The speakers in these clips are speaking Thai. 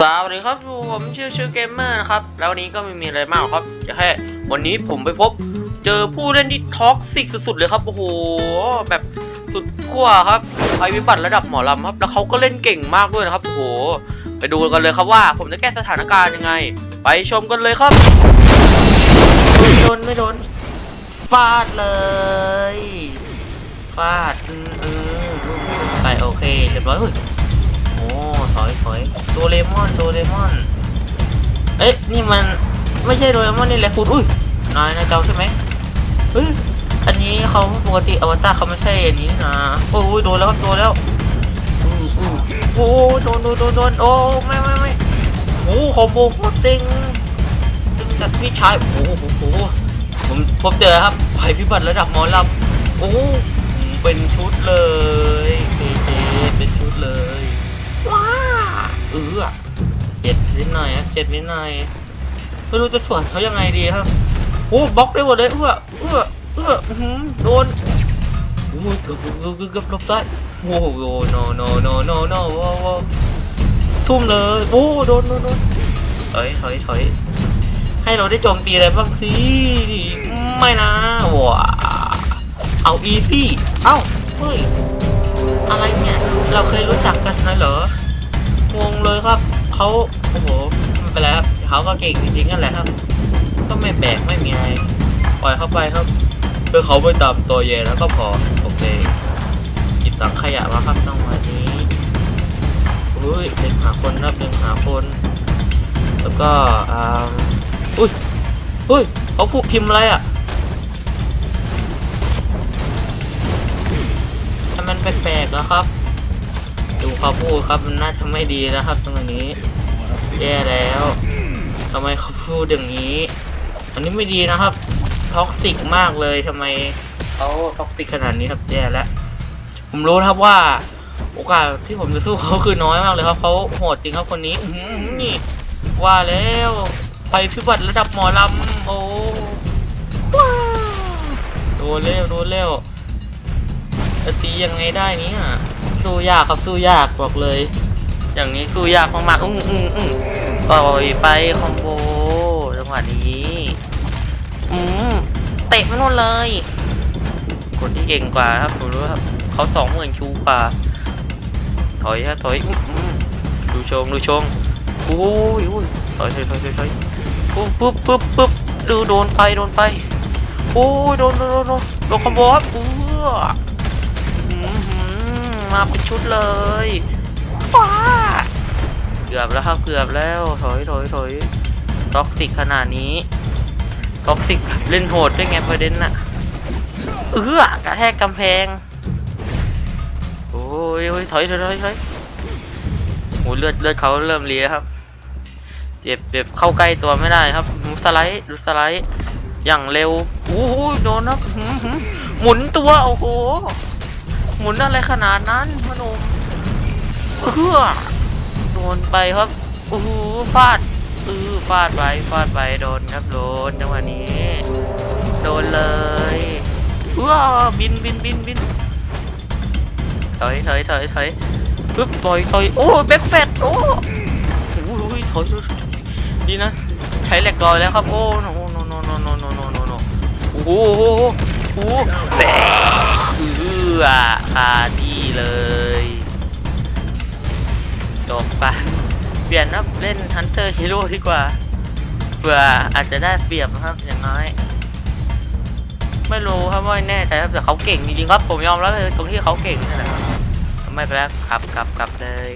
สวัสดีครับผมชื่อชื่อเกมเมอร์นะครับ แล้ววันนี้ก็ไม่มีอะไรมากครับจะแค่วันนี้ผมไปพบ เจอผู้เล่นที่ท็อกซิกสุดๆเลยครับโอ้โหแบบสุดขั้วครับภัยพิบัติระดับหมอลำครับ แล้วเขาก็เล่นเก่งมากด้วยนะครับโอ้โหไปดูกันเลยครับว่า ผมจะแก้สถานการณ์ยังไง ไปชมกันเลยครับโดนไม่โดนฟาดเลยฟาดอืมอืมไปโอเคเรียบร้อยเฮ้ อยถอยโดเรมอนโดเรมอน เอ๊ะนี่มันไม่ใช่โดเรมอนนี่แหละคุณอุ้ยนายนะเจ้าใช่ไหมเฮ้ยอันนี้เขาปกติอวตารเขาไม่ใช่อันนี้นะโอ้ยโดนแล้วครับโดนแล้วอู้อู้โอ้โดนโดนโดนโดนโอ้ไม่ไม่ไม่โอ้คอมโบโคตรต็งตึงจัดพี่ชายโอ้โหโอ้โหผมพบเจอครับภัยพิบัติระดับหมอลำโอ้เป็นชุดเลยเจเจเป็นชุดเลย ออเจ็บนิดหน่อยเจ็บนิดหน่อยไม่รู้จะสวนเขายังไงดีครับโอ้บล็อกได้หมดเลยเอื้อเอื้อเอื้อโดนโอ้ยเกือบเกือบเกือบเกือบหลบได้โอ้โห no no no no no ว้าวทุ่มเลยโอ้โดนโดนโดนถอยถอยถอยให้เราได้โจมตีอะไรบ้างสิไม่นะว้าเอาอีซี่เอ้าเฮ้ยอะไรเนี่ย เราเคยรู้จักกันนะเหรอ งงเลยครับเขาโอ้โหไม่เป็นไรครับเขาก็เก่งจริงๆนั่นแหละครับ ก็ไม่แบกไม่มีอะไรปล่อยเข้าไปครับเพื่อเขาไปตามตัวเย่แล้วก็พอโอเคหยิบถังขยะมาครับต้องวันนี้อุ้ยเดินหาคนครับเดินหาคน แล้วก็อ่าอุ้ยอุ้ยเขาพูดพิมพ์อะไรอะถ้ามันแปลกๆแล้วครับ ดูเขาพูดครับมันน่าจะไม่ดีนะครับ ตรงนี้ แย่แล้วทำไมเขาพูดอย่างนี้ อันนี้ไม่ดีนะครับท็อกซิกมากเลยทำไมเขาท็อกซิกขนาดนี้ครับแย่แล้วผมรู้ครับว่า โอกาสที่ผมจะสู้เขาคือน้อยมากเลยครับเขาโหดจริงครับคนนี้อื้อหือนี่ว่าแล้วไปพิบัติระดับหมอลำโอ้ว้าวโดนเร็วโดนเร็วจะตียังไงได้นี่ย สู้ยากครับสู้ยากบอกเลย อย่างนี้สู้ยากมากๆ อืมอืมอืมปล่อยไปคอมโบจังหวะนี้อืมเตะม่นู่นเลย คนที่เก่งกว่าครับผมรู้ครับเขาสองหมื่นคิวกว่าถอยฮะถอยอื้ออืมดูชงดูชงโอ้ยโอ้ยถอยถอยถอยถอยถอยปุ๊บปุ๊บปุ๊บปุ๊บดูโดนไปโดนไปโอ้ยโดนโดนโดนโดนคอมโบครับอออื้อ มาเป็นชุดเลยว้าเกือบแล้วครับเกือบแล้วถอยถอยถอยท็อกซิกขนาดนี้ท็อกซิกเล่นโหดด้วยไงประเด็นน่ะเออกระแทกกำแพงโอ้ยโอ้ยถอยถอยถอยถอยโอ้เลือดเลือดเขาเริ่มเลียครับเจ็บเจ็บเข้าใกล้ตัวไม่ได้ครับดูสไลด์ดูสไลด์อย่างเร็วโอ้ยโดนครับหมุนตัวโอ้โห มุนอะไรขนาดนั้นพนมเออโดนไปครับโอ้โหฟาดเออฟาดไปฟาดไปโดนครับโดนจังหวะนี้ โดนเลยว้าบินบินบินบินถอยถอยถอยถอยปึ๊บต่อยต่อยโอ้แบ็คแฟตโอ้โอ้ยถอยถอยถอยดีนะใช้แหลกลอยแล้วครับโอ้โนโนโนโนโนโนโนโนโนโอ้โหโอ้โหแบกเอื อคาที่เลยจบไปเปลี่ยนนะเล่น Hunter Hero ดีกว่าเผื่ออาจจะได้เปรียบนะครับอย่างน้อย ไม่รู้ครับว่แน่ใจครับแต่เขาเก่งจริงๆครับผมยอมรับเลยตรงที่เขาเก่งนั่นแหละครับไม่เป็นไรครับกลับกลับเลย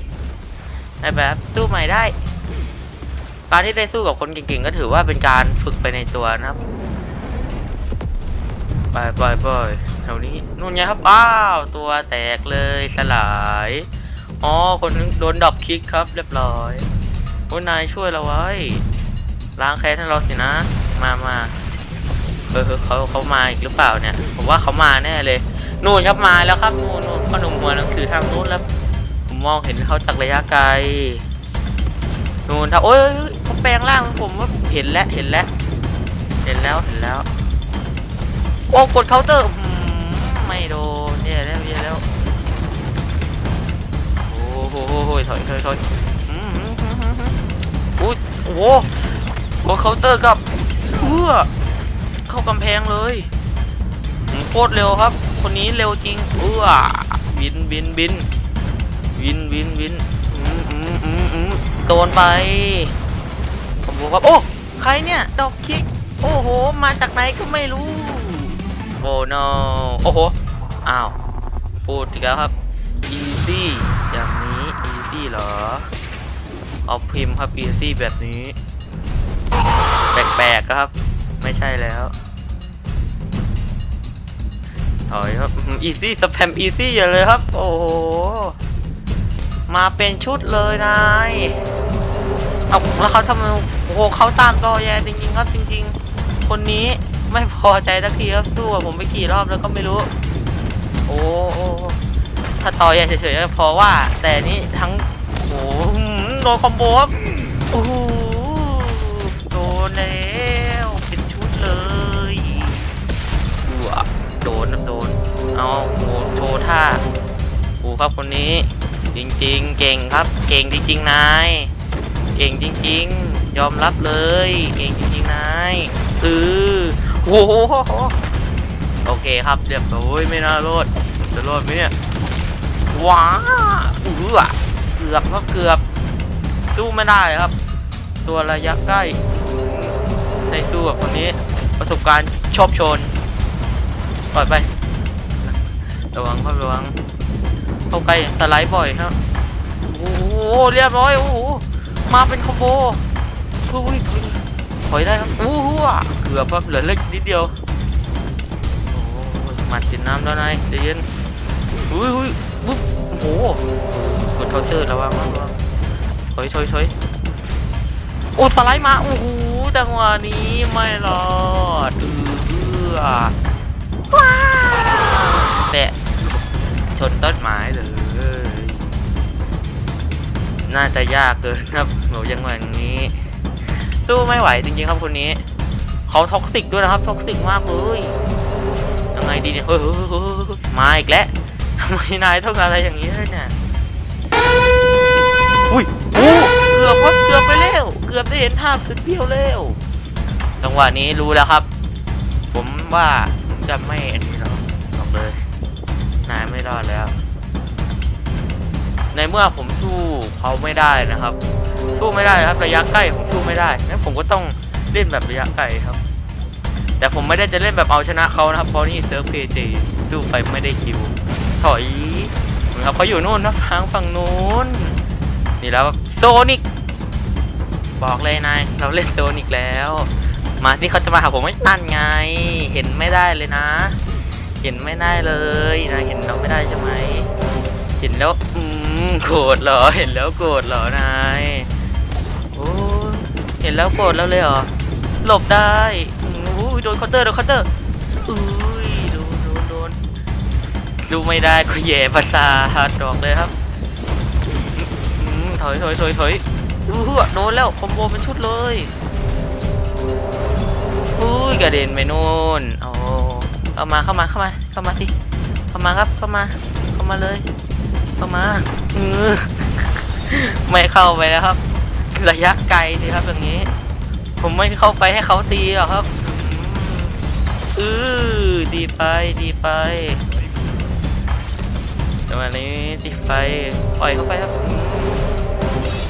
ไม่เป็นไรสู้ใหม่ได้การที่ได้สู้กับคนเก่งๆก็ถือว่าเป็นการฝึกไปในตัวนะครับ ไปไปไปแถวนี้นู่นไงครับ อ้าว ตัวแตกเลยสลาย อ๋อ คนโดนดรอปคิกครับ เรียบร้อยโอ้นายช่วยเราไว้ ล้างแค้นให้เราสินะ มามาเออเขาเขามาอีกหรือเปล่าเนี่ย ผมว่าเขามาแน่เลย นู่นครับมาแล้วครับ นู่นนู่นขนมหัวหนังสือทางนู้นแล้วผมมองเห็นเขาจากระยะไกล นู่นถ้าโอ้ยเขาแปลงร่างผมว่าเห็นแล้วเห็นแล้ว เห็นแล้วเห็นแล้ว โอ้กดเคาน์เตอร์ไม่โดนเนี่ยแล้วเนี่ยแล้วโอ้โหถอยถอยถอยอืมหืมหืมหืมหืมโอ้โหโดเคาน์เตอร์กับเพื่อเข้ากำแพงเลยโคตรเร็วครับ คนนี้เร็วจริงเอื้อบินบินบินวินวินวินอืมอืมอืมอืมโดนไปผมบอกว่าโอ้ใครเนี่ยดอกคิกโอ้โห มาจากไหนก็ไม่รู้ โอ้ no โอ้โห อ้าว พูดอีกแล้วครับ easy อย่างนี้ easy เหรอ เอาพิมพ์ครับ easy แบบนี้ แปลกๆครับ ไม่ใช่แล้ว ถอยครับ easy สแปม easy อย่าเลยครับ โอ้โห มาเป็นชุดเลยนายเอาแล้วเขาทำไมโอ้โหเขาตามตอแยจริงๆครับจริง ๆ คนนี้ ไม่พอใจสักทีครับสู้ผมไปกี่รอบแล้วก็ไม่รู้ โอ้โอ้ถ้าต่อยเฉยๆพอว่า แต่นี่ทั้งโอ้โหโดนคอมโบครับโอ้โหโดนแล้วเป็นชุดเลยอูอะโดนนะโดนเอาโหโชว์ท่าโอ้ครับคนนี้ จริงๆ เก่งครับ เก่งจริงๆนายเก่งจริง ๆ ยอมรับเลย เก่งจริงๆนายเออ โอ้โหโอเคครับเรียบร้อยไม่น่ารอดจะรอดไหมเนี่ยว้าเออเกือบครับเกือบสู้ไม่ได้ครับ ตัวระยะใกล้ใส่สู้กับคนนี้ประสบการณ์ชอบชนปล่อยไประวังครับระวังเข้าใกล้สไลด์บ่อยครับโอ้โหเรียบร้อยโอ้โหมาเป็นคอมโบอุ้ยถอย ถอยได้ครับอู้หูอะเกือบครับเหลือเล็กนิดเดียวโอ้มาติดน้ำแล้วนายใจเย็นอุ้ยอุ้ยบุ๊บโอ้โหกดเคาน์เตอร์ระวังระวังถอยถอยถอยโอ้สไลด์มาโอ้โหจังหวะนี้ไม่รอดเอือว้าวแตะชนต้นไม้เลยน่าจะยากเกินครับหนูยังหวะนี้ สู้ไม่ไหวจริงๆครับคนนี้เขาท็อกซิกด้วยนะครับท็อกซิกมากเลยยังไงดีเนี่ยเฮ้ยมาอีกแล้วทำไมนายต้องอะไรอย่างนี้ด้วยเนี่ยอุ้ยโอ้เกือบครับเกือบไปแล้วเกือบได้เห็นภาสุดเบี้ยวแล้วจังหวะนี้รู้แล้วครับ ผมว่าผมจะไม่อันนี้แล้วบอกเลยนายไม่รอดแล้ว ในเมื่อผมสู้เขาไม่ได้นะครับ สู้ไม่ได้ครับระยะใกล้ผมสู้ไม่ได้งั้นผมก็ต้องเล่นแบบระยะไกลครับ แต่ผมไม่ได้จะเล่นแบบเอาชนะเขานะครับเพราะนี่เซิร์ฟเพจสู้ไปไม่ได้คิว ถอยเหมือนครับเขาอยู่นู่นนะทางฝั่งนู้นนี่แล้วโซนิกบอกเลยนายเราเล่นโซนิกแล้ว มาที่เขาจะมาหาผมไม่ตันไง เห็นไม่ได้เลยนะ เห็นไม่ได้เลยนะเห็นเราไม่ได้ใช่ไหมเห็นแล้วอืมโกรธเหรอเห็นแล้วโกรธเหรอนาย เห็นแล้วโกรธแล้วเลยเหรอ หลบได้อุ้ยโดนเคาน์เตอร์โดนเคาน์เตอร์อุ้ยโดนโดนโดนดูไม่ได้ก็แย่ประสาทดอกเลยครับถอยถอยถอยถอยอู้หูโดนแล้วคอมโบเป็นชุดเลยอุ้ยกระเด็นไปนู่นโอ้เข้ามาเข้ามาเข้ามาเข้ามาสิเข้ามาครับเข้ามาเข้ามาเลยเข้ามาเออไม่เข้าไปแล้วครับ ระยะไกลสิครับอย่างนี้ ผมไม่เข้าไปให้เขาตีหรอกครับอือดีไปดีไปจังหวะนี้ดีไปปล่อยเข้าไปครับ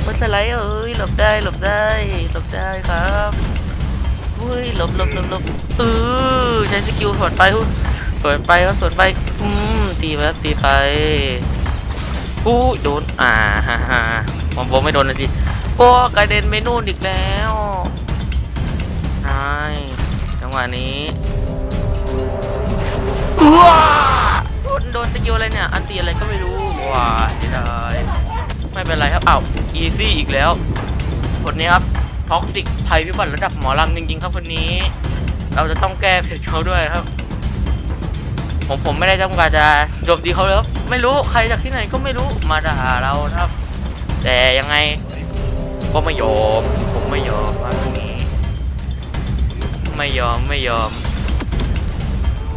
มวัสไลด์เอ้ยหลบได้หลบได้หลบได้ครับอุ้ยหลบหลบหลบหลบเออใช้สกิลสวนไปหุ้ยสวนไปครับสวนไปอืมตีไปครับตีไปอู้โดนอ่าฮ่าฮ่าผมไม่โดนนะสิ โอ้กระเด็นไปนู่นอีกแล้วนายจังหวะนี้ว้าโดนโดนสกิลอะไรเนี่ย อันตีอะไรก็ไม่รู้ว้าเสียดายไม่เป็นไรครับอ้าวอีซี่อีกแล้วคนนี้ครับท็อกซิกภัยพิบัติระดับหมอลำจริงๆครับคนนี้ เราจะต้องแก้เพจเขาด้วยครับ ผมผมไม่ได้ต้องการจะโจมตีเขาเลยครับไม่รู้ใครจากที่ไหนก็ไม่รู้มาด่าเราครับ แต่ยังไง ก็ไม่ยอม ผมไม่ยอมครับตรงนี้ไม่ยอมไม่ยอม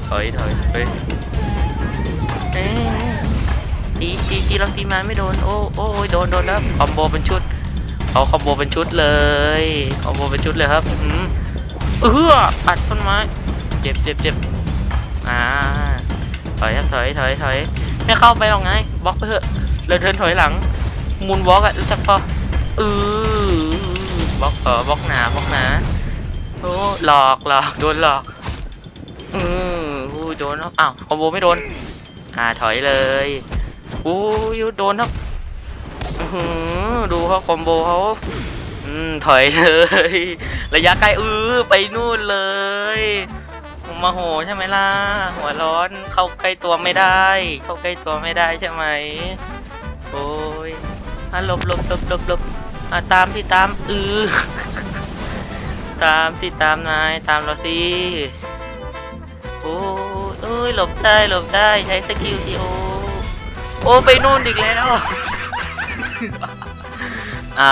ถอยถอยเฮ้ยเอ๊ตีตีตีเราตีมาไม่โดน โอ้โอ้โดนโดนแล้วคอมโบเป็นชุดเขาคอมโบเป็นชุดเลยคอมโบเป็นชุดเลยครับอืมเออปัดต้นไม้เจ็บเจ็บเจ็บอ่าถอยครับถอยถอยถอยไม่เข้าไปหรอกไงบล็อกไปเถอะเราเดินถอยหลังมูนวอล์กอะรู้จักปะ เออบล็อกเออบล็อกหนาบล็อกหนาโอ้หลอกหลอกโดนหลอกอืออู้โดนอ้าวคอมโบไม่โดนอ่าถอยเลยอู้ยโดนครับอือดูเขาคอมโบเขาอืมถอยเลย ระยะไกลอื้อไปนู่นเลยมาโหใช่ไหมล่ะ หัวร้อนเข้าใกล้ตัวไม่ได้ เข้าใกล้ตัวไม่ได้ใช่ไหมโอ้ยอะหลบหลบลบลบลบ อะตามที่ตามอือตามสิตามนายตามเราสิโอ้ยเอ้ยหลบได้หลบได้ใช้สกิลทีโอโอ้ไปนู่นอีกแล้วอ่า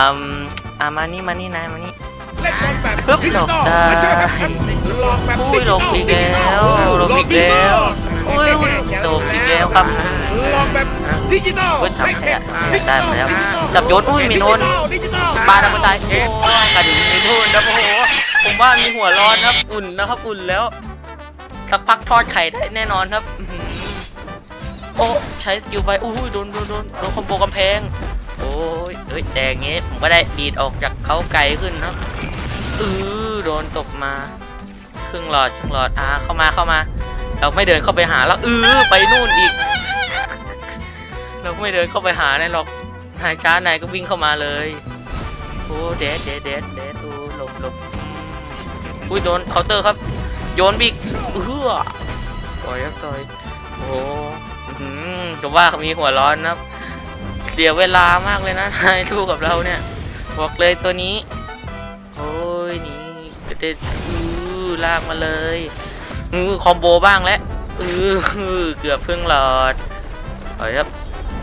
อ่ามานี่มานี่นายมานี่เล่นบอลแบบปึ๊บหลบได้มาเจอครับหลอกแบบอุ้ยหลบอีกแล้วหลบอีกแล้ว อุ้ยอุ้ยหลบอีกแล้วครับลอกแบบดิจิตอลอุ้ยทำให้ได้มาแล้วจับโยนอุ้ยมีโนนปลาดับตายโอ้ยกระดิ่งมีทุนนะโอ้โหผมว่ามีหัวร้อนครับอุ่นนะครับอุ่นแล้วสักพักทอดไข่ได้แน่นอนครับโอ้ใช้สกิลไปอุ้ยโดนโดนโดนโดนคอมโบกำแพงโอ้ยเฮ้ยแต่อย่างงี้ผมก็ได้ดีดออกจากเขาไกลขึ้นครับอือโดนตกมา ครึ่งหลอดครึ่งหลอดอ่าเข้ามาเข้ามา เราไม่เดินเข้าไปหาแล้วเออไปนู่นอีก เราไม่เดินเข้าไปหาแนายหรอกนายช้านายก็วิ่งเข้ามาเลยโอ้เดดเดดเดดเดดโอ้หลบหลบอุ้ยโดนเคาน์เตอร์ครับ โยนบิ๊กเออต่อยครับต่อยโอ้อื้อหือจะว่ามีหัวร้อนนะเสียเวลามากเลยนะนายสู้กับเราเนี่ยบอกเลยตัวนี้ โอ้ยนี่จะได้อือลากมาเลย อือคอมโบบ้างแล้วอือเกือบเพิ่งหลอดถอยครับ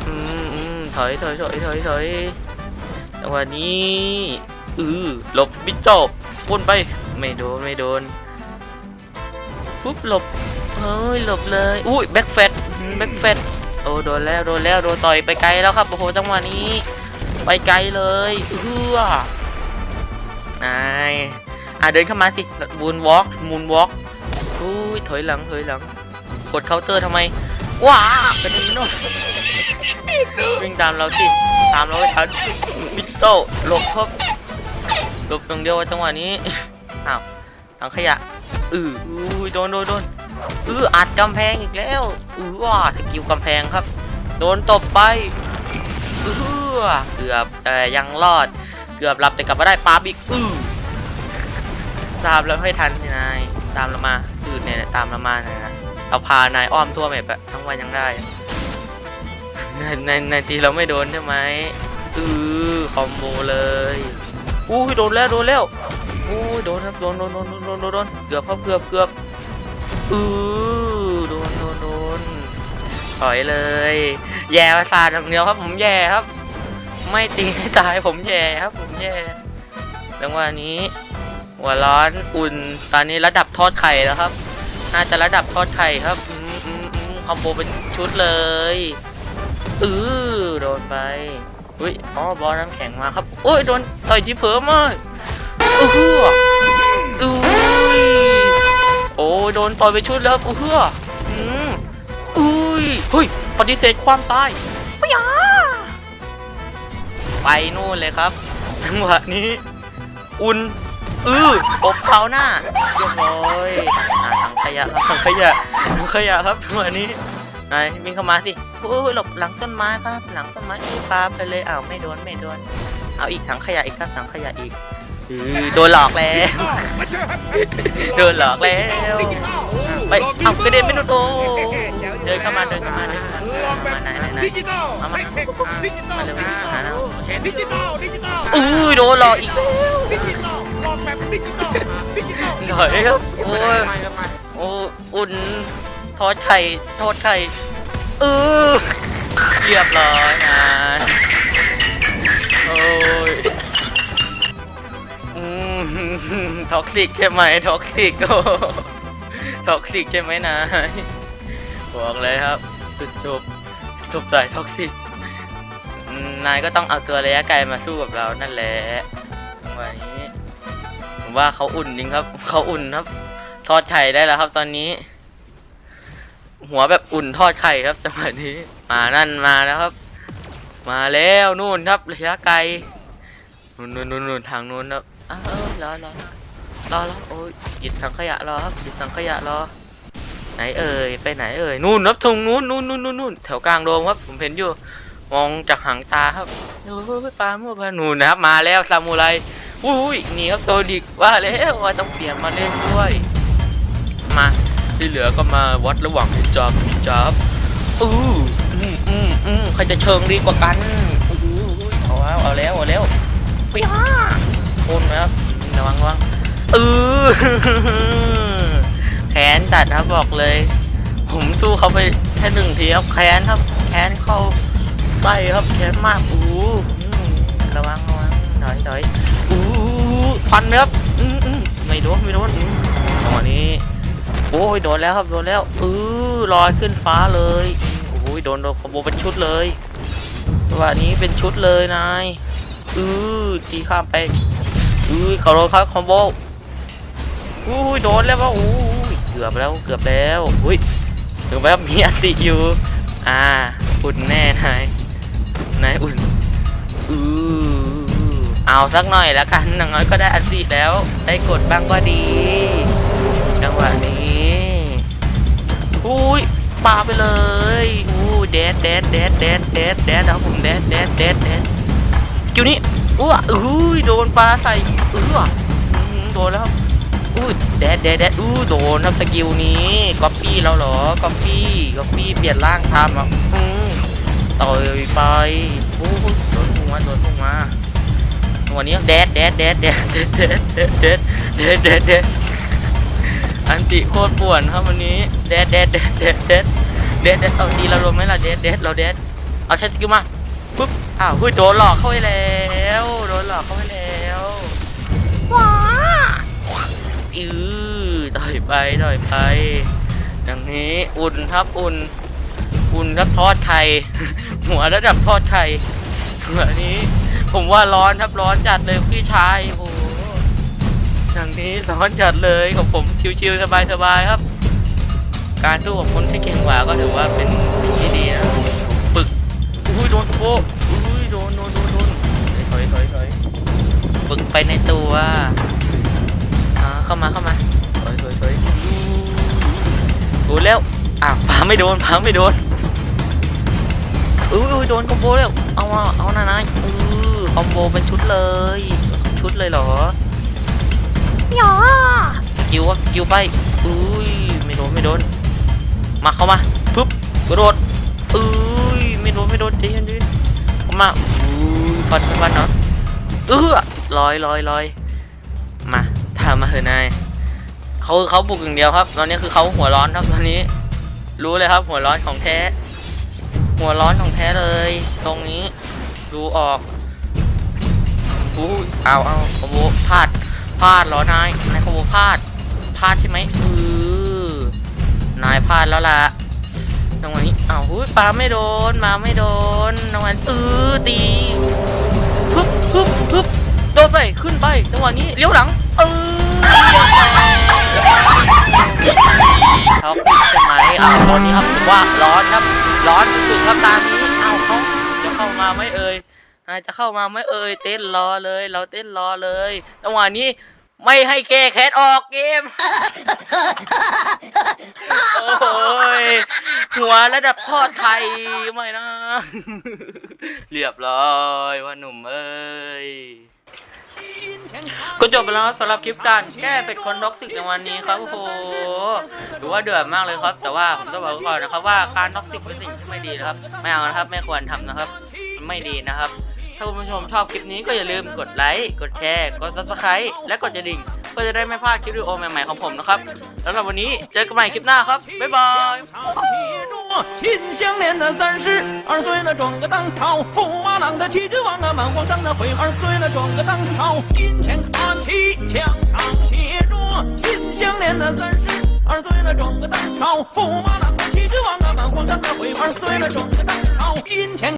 อืมอืมถอยถอยถอยถอยถอยจังหวะนี้อือหลบบิจโจวนไปไม่โดนไม่โดนปุ๊บหลบเฮ้ยหลบเลยอุ้ยแบ็คแฟตแบ็คแฟตโอ้โดนแล้วโดนแล้วโดนต่อยไปไกลแล้วครับโอ้โหจังหวะนี้ ไปไกลเลยเฮือไอ้อะเดินเข้ามาสิมูนวอล์กมูนวอล์ก อุ้ยถอยหลังถอยหลัง กดเคาน์เตอร์ทำไม ว้าเด็นโน่นวิ่งตามเราสิตามเราให้ทันมิสโตหลบครับหลบอย่างเดียวจังหวะนี้อ้าวถังขยะอืออุ้ยโดนโดนโดนอืออัดกำแพงอีกแล้วอือว่าสกิลกำแพงครับ โดนตบไปอือเกือบแต่ยังรอดเกือบรับแต่กลับมาได้ปาบิกอือตามแล้วให้ทันนายตามเรามา เนี่ยตามเรามาเนี่ยนะเราพานายอ้อมทั่วแมปอะทั้งวันยังได้ในในในทีเราไม่โดนใช่ไหมอือคอมโบเลยอู้ยโดนแล้วโดนแล้วอู้ยโดนครับโดนโดนโดนโดนโดนโดนเกือบครับเกือบเกือบอือโดนโดนโดนถอยเลย แย่ประสาทอย่างเดียวครับ ผมแย่ครับ ไม่ตีให้ตายผมแย่ครับ ผมแย่จังหวะนี้หัวร้อนอุ่นตอนนี้ระดับทอดไข่แล้วครับ น่าจะระดับทอดไข่ครับอืมอืมอืมคอมโบเป็นชุดเลยอือโดนไปอุ้ยอ๋อบอลน้ำแข็งมาครับโอ้ยโดนต่อยจีเพิ่มมากอือหืออุ้ยโอ้ยโดนต่อยไปชุดแล้วอู้เฮืออืมอุ้ยเฮ้ยปฏิเสธความตายปยาไปนู่นเลยครับจังหวะนี้ อุ่น อือตบเขาหน้าเรียบร้อยอ่าถังขยะครับถังขยะถังขยะครับจังหวนี้นายวิ่งเข้ามาสิโอ้ยหลบหลังต้นไม้ครับ หลังต้นไม้อีปาไปเลยอ้าวไม่โดนไม่โดน เอาอีกถังขยะอีกครับถังขยะอีกอือโดนหลอกแล้วโดนหลอกแล้วไปเอากระเด็นไม่โดนโอ้เดินเข้ามาเดินเข้ามาเดินเข้ามาไหนไหนไหนดิจิตอลเอามาดิจิตอลดิจิตอลมาเราแล้วดิจิตอลดิจิตอลอุ้ยโดนหลอกอีก ดิจิตอลหลอกแบบดิจิตอลดิจิตอลหน่อยครับโอ้ยโอ้อุ่นทอดไข่ทอดไข่เออเรียบร้อยนะโอ้ยอืมท็อกซิกใช่ไหมท็อกซิกโอ้ท็อกซิกใช่ไหมนายบอกเลยครับจุดจบจบสายท็อกซิกอืมนายก็ต้องเอาตัวระยะไกลมาสู้กับเรานั่นแหละจังหวะนี้ ผมว่าเขาอุ่นจริงครับเขาอุ่นครับ ทอดไข่ได้แล้วครับ ตอนนี้ หัวแบบอุ่นทอดไข่ครับจังหวะนี้ มานั่นมาแล้วครับ มาแล้วนู่นครับระยะไกลนู่นนู่นนู่นทางนู้นครับอ้าวเออรอรอรอรอโอ้ยหยิบถังขยะรอครับหยิบถังขยะรอ ไหนเอ่ยไปไหนเอ่ยนู่นครับตรงนู้นนู่นนู่นนู่นนู่นแถวกลางโดมครับ ผมเห็นอยู่มองจากหางตาครับโอ้ยปลาโมพานูนนะครับ มาแล้วซามูไร อุ้ยนี่ครับโซดิกว่าแล้วว่าต้องเปลี่ยนมาเล่นด้วย มาที่เหลือก็มาวัดระหว่างพิจอบพิจอบอู้อืมอืมอืมใครจะเชิงดีกว่ากันอู้เอาแล้วเอาแล้วเอาแล้วปฮ่าโอนนะครับระวังระวังเออแขนตัดครับบอกเลย ผมสู้เขาไปแค่หนึ่งทีครับแขนครับแขนเข้าไส้ครับแขนมากอู้ระวังระวังถอยถอยอู้ ฟันไหมครับอืมอืมไม่โดนไม่โดนอืมจังหวะนี้ โอ้ยโดนแล้วครับโดนแล้วเออลอยขึ้นฟ้าเลยโอ้ยโดนโดนคอมโบเป็นชุดเลยจังหวะนี้เป็นชุดเลยนายเออตีข้ามไปเออเขาโดนครับคอมโบอุ้ยโดนแล้วว่าอุ้ยเกือบแล้วเกือบแล้วอุ้ยถึงแม้มีอติอยู่อ่าอุ่นแน่นายนายอุ่นอือ เอาสักหน่อยละกันอย่างน้อยก็ได้อติแล้ว ได้กดบ้างก็ดี จังหวะนี้อุ้ยปาไปเลยอู้เดดเดดเดดเดดเดดเดดครับผมเดดเดดเดดเดดคิวนี้อ้อุ้ยโดนปลาใส่อื้อโดนแล้วอุ้ยเดดเดดเดดอู้โดนครับสกิลนี้ก๊อปปี้เราเหรอก๊อปปี้ก๊อปปี้เปลี่ยนร่างทำอะต่อยไปโอ้โดนหัวโดนหัว วันนี้เดดเดดเดดเดดเดดเดดเดดเดดเดดเดดเดอันติโคตรป่วนครับวันนี้เดดเดดเดดเดดเดดเดดเดดเอาตีเราลงไหมล่ะเดดเดดเราเดดเอาใช้สกิลมาปุ๊บอ้าวเฮ้ยโดนหลอกเข้าไปแล้วโดนหลอกเข้าไปแล้วว้าอือต่อยไปต่อยไปอย่างนี้อุ่นครับอุ่นอุ่นครับทอดไข่หัวระดับทอดไข่หัวนี้ ผมว่าร้อนครับร้อนจัดเลยพี่ชายโอ้โหอย่างนี้ร้อนจัดเลยของผมชิวๆสบายๆครับ การสู้ของคนที่เก่งกว่าก็ถือว่าเป็นสิ่งที่ดีนะฝึกอุ้ยโดนโป๊ะอุ้ยโดนโดนโดนโดนถอยถอยถอยฝึกไปในตัวอ่าเข้ามาเข้ามาถอยถอยถอยโดนแล้วอ้าวพาไม่โดนพาไม่โดนอุ้ยอุ้ยโดนคอมโบแล้วเอาเอาเอาหน้านะอือ อมโบเป็นชุดเลย ชุดเลยเหรอหยอสกิลวะสกิลไปอุ้ยไม่โดนไม่โดน มาเข้ามาปึ๊บกระโดดอุ้ยไม่โดนไม่โดนใจเย็นๆเข้ามาอุ้ยฟันฟันเนาะเออลอยลอยลอยมาทำมาเถอะนายเขาเขาบุกอย่างเดียวครับ ตอนนี้คือเขาหัวร้อนครับตอนนี้ รู้เลยครับหัวร้อนของแท้ หัวร้อนของแท้เลย ตรงนี้ดูออก อู้เอาเอาขโมยพลาดพลาดเหรอนายนายขโมยพลาดพลาดใช่ไหมเออนายพลาดแล้วล่ะจังวะนี้อ้าวหุ้ยปลาไม่โดนมาไม่โดนจังวะเออตีฮึบฮึบฮึบโดนไปขึ้นไปจังหวะนี้เลี้ยวหลังเออเขาปิดใช่ไหมอ้าวตอนนี้ครับผมว่าร้อนครับ ร้อนสุดๆครับตามนี้อ้าวเขาจะเข้ามาไหมเอ่ย นายจะเข้ามาไม่เอ่ยเต้นรอเลย เราเต้นรอเลยจังหวะนี้ไม่ให้แก้แคสออกเกม โอ้ยหัวระดับทอดไทยไม่นะ เรียบร้อยว่าหนุ่มเอ้ยก็จบไปแล้วสำหรับคลิปการแก้เป็ดคอนด็อกซิกในวันนี้ครับโอ้โหถือว่าเดือดมากเลยครับ แต่ว่าผมต้องบอกก่อนนะครับว่าการท็อกซิกเป็นสิ่งที่ไม่ดีนะครับ ไม่เอานะครับ ไม่ควรทำนะครับ ไม่ดีนะครับ ถ้าคุณผู้ชมชอบคลิปนี้ก็อย่าลืมกดไลค์ กดแชร์ กด subscribe และกดกระดิ่งเพื่อจะได้ไม่พลาดคลิปวิดีโอใหม่ๆของผมนะครับสำหรับวันนี้เจอกันใหม่คลิปหน้าครับ บ๊ายบาย 秦香莲的三十二岁了，装个当朝；驸马郎的齐君王啊，满皇上的回二岁了，装个当朝。金钱看齐，墙上写着秦香莲的三十二岁了，装个当朝；驸马郎的齐君王啊，满皇上的回二岁了，装个当朝。金钱。